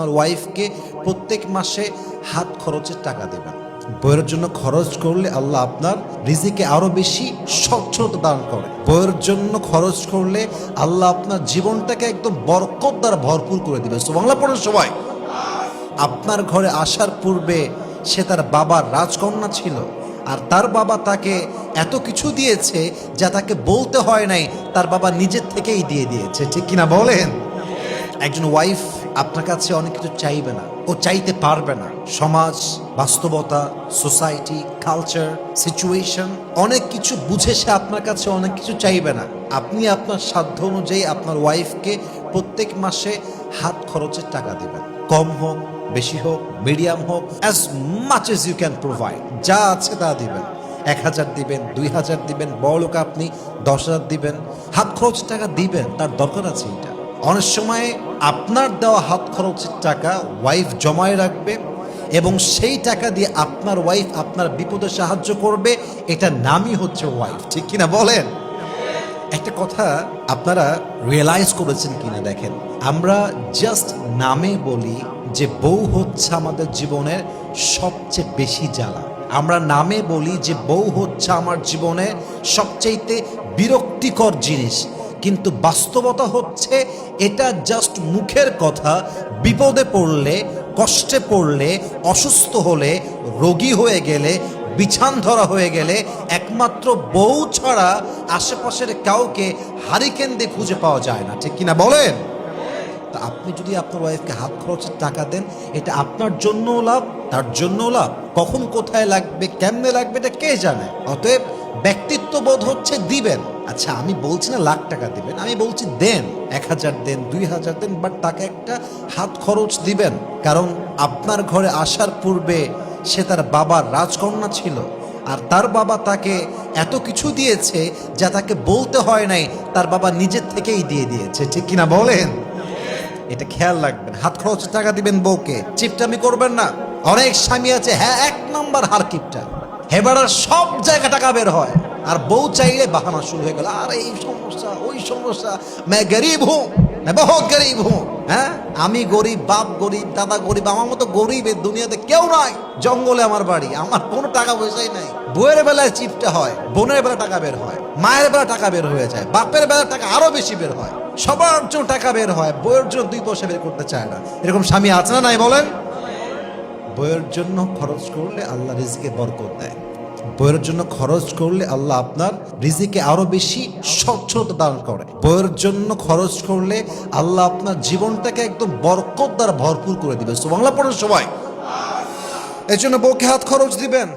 আপনার ওয়াইফকে প্রত্যেক মাসে হাত খরচের টাকা দেবেন। বইয়ের জন্য খরচ করলে আল্লাহ আপনার রিজিকে আরও বেশি স্বচ্ছতা দান করে। বইয়ের জন্য খরচ করলে আল্লাহ আপনার জীবনটাকে একদম বরকত দ্বারা ভরপুর করে দেবে। বাংলা পড়ার সময় আপনার ঘরে আসার পূর্বে সে তার বাবার রাজকন্যা ছিল আর তার বাবা তাকে এত কিছু দিয়েছে যা তাকে বলতে হয় নাই, তার বাবা নিজের থেকেই দিয়ে দিয়েছে। ঠিক কিনা বলেন? একজন ওয়াইফ আপনার কাছে অনেক কিছু চাইবে না ও চাইতে পারবে না। সমাজ, বাস্তবতা, সোসাইটি, কালচার, সিচুয়েশন, অনেক কিছু বুঝে সে আপনার কাছে অনেক কিছু চাইবে না। আপনি আপনার সাধ্য অনুযায়ী আপনার ওয়াইফকে প্রত্যেক মাসে হাত খরচের টাকা দেবেন। কম হোক, বেশি হোক, মিডিয়াম হোক as much as you can provide যা আছে তা দিবেন। এক হাজার দিবেন, দুই হাজার দিবেন, বড় লোক আপনি দশ হাজার দিবেন। হাত খরচ টাকা দিবেন, তার দরকার আছে এটা অনেক সময় আপনার দেওয়া হাত খরচের টাকা ওয়াইফ জমায় রাখবে এবং সেই টাকা দিয়ে আপনার ওয়াইফ আপনার বিপদে সাহায্য করবে, এটা নামই হচ্ছে ওয়াইফ ঠিক কিনা বলেন? একটা কথা আপনারা রিয়েলাইজ করেছেন কিনা দেখেন। আমরা জাস্ট নামে বলি যে বউ হচ্ছে আমাদের জীবনের সবচেয়ে বেশি জ্বালা। আমরা নামে বলি যে বউ হচ্ছে আমার জীবনে সবচাইতে বিরক্তিকর জিনিস। কিন্তু বাস্তবতা হচ্ছে এটা জাস্ট মুখের কথা। বিপদে পড়লে, কষ্টে পড়লে, অসুস্থ হলে, রোগী হয়ে গেলে বিছান ধরা হয়ে গেলে একমাত্র বউ ছাড়া আশেপাশের কাউকে হারিকেন দিয়ে খুঁজে পাওয়া যায় না। ঠিক কিনা বলেন? তা আপনি যদি আপনার ওয়াইফকে হাত খরচের টাকা দেন, এটা আপনার জন্যও লাভ, তার জন্যও লাভ। কখন কোথায় লাগবে, কেমনে লাগবে, এটা কে জানে? অতএব ব্যক্তিত্ব বোধ হচ্ছে দিবেন। আচ্ছা আমি বলছি না লাখ টাকা দিবেন, আমি বলছি দেন, এক হাজার দেন, দুই হাজার দেন বাট তাকে একটা হাত খরচ দিবেন। কারণ আপনার ঘরে আসার পূর্বে সে তার বাবার রাজকন্যা ছিল, আর তার বাবা তাকে এত কিছু দিয়েছে যা তাকে বলতে হয় নাই, তার বাবা নিজের থেকেই দিয়ে দিয়েছে। ঠিক কিনা বলেন? এটা খেয়াল রাখবেন, হাত খরচ টাকা দিবেন বউকে, চিপটামি করবেন না। অনেক স্বামী আছে হ্যাঁ এক নম্বর হার কিপটা হেবারার সব জায়গা টাকা বের হয়। আর বউ চাইলে বাহানা শুরু হয়ে গেল। আর, এই সমস্যা, ওই সমস্যা। मैं গরিব হুঁ मैं বহুত গরিব হুঁ হ্যাঁ? আমি গরিব, বাপ গরিব, দাদা গরিব, আমার মতো গরিব এই দুনিয়াতে কেউ নাই। জঙ্গলে আমার বাড়ি, আমার কোনো টাকা পয়সাই নাই। বউয়ের বেলায় চিপটা হয়, বোনের বেলা টাকা বের হয়, মায়ের বেলা টাকা বের হয়ে যায়, বাপের বেলা টাকা আরও বেশি বের হয়। সবার জন্য টাকা বের হয় বইয়ের জন্য দুই পয়সা বের করতে চায় না। এরকম স্বামী আছে না নাই বলেন? বইয়ের জন্য খরচ করলে আল্লাহ রিজিকে বরকত দেয়। বইয়ের জন্য খরচ করলে আল্লাহ আপনার রিজিকে আরও বেশি স্বচ্ছতা দান করে। বইয়ের জন্য খরচ করলে আল্লাহ আপনার জীবনটাকে একদম বরকত দ্বারা ভরপুর করে দিবে। বাংলা পড়ার সময় এই জন্য বউকে হাত খরচ দিবেন।